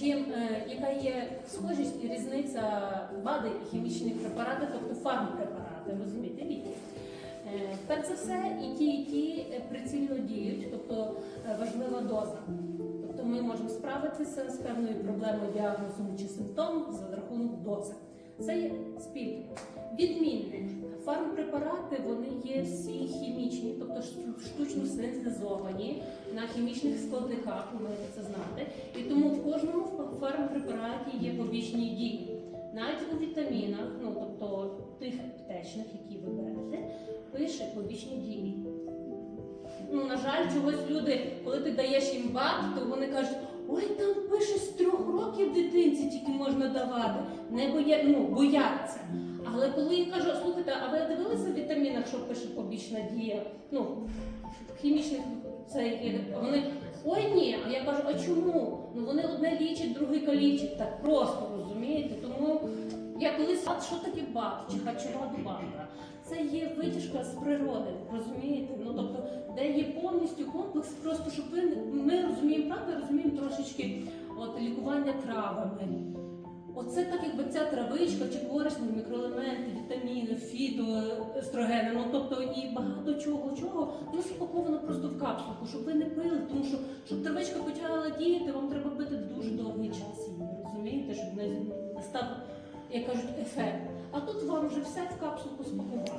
чим е, яка є схожість і різниця БАДи і хімічних препаратів, тобто фармпрепарати, розумієте, ліки. Е, Перш за все, і ті, і ті е, прицільно діють, тобто важлива доза. Тобто ми можемо справитися з певною проблемою діагнозом чи симптомом за рахунок дози. Це є спільно. Відмінне. Фармпрепарати вони є всі хімічні, тобто штучно синтезовані на хімічних складниках, маєте це знати. І тому в кожному фа- фармпрепараті є побічні дії. Навіть у вітамінах, ну тобто тих аптечних, які ви берете, пише побічні дії. Ну, на жаль, чогось люди, коли ти даєш їм бат, то вони кажуть, ой, там пише з трьох років дитинці тільки можна давати. Не боя... ну, бояться. Але коли я кажу, слухайте, а ви дивилися в вітамінах, що пише побічна дія? Ну, хімічних це вони. Ой а а чому? Ну вони одне лічать, друге калічать. Так просто розумієте? Тому я колись бат, що таке бат чи харчова добавка? Це є витяжка з природи, розумієте? Ну тобто, де є повністю комплекс, просто щоб ви ми розуміємо правда, розуміємо трошечки от лікування травами. Оце так, якби ця травичка чи корисні мікроелементи, вітаміни, фітоестрогени, ну тобто і багато чого, воно спаковано просто в капсулку, щоб ви не пили, тому що щоб травичка почала діяти, вам треба пити дуже довгий час її, розумієте, щоб не став, як кажуть, ефект. А тут вам вже все в капсулку спакували.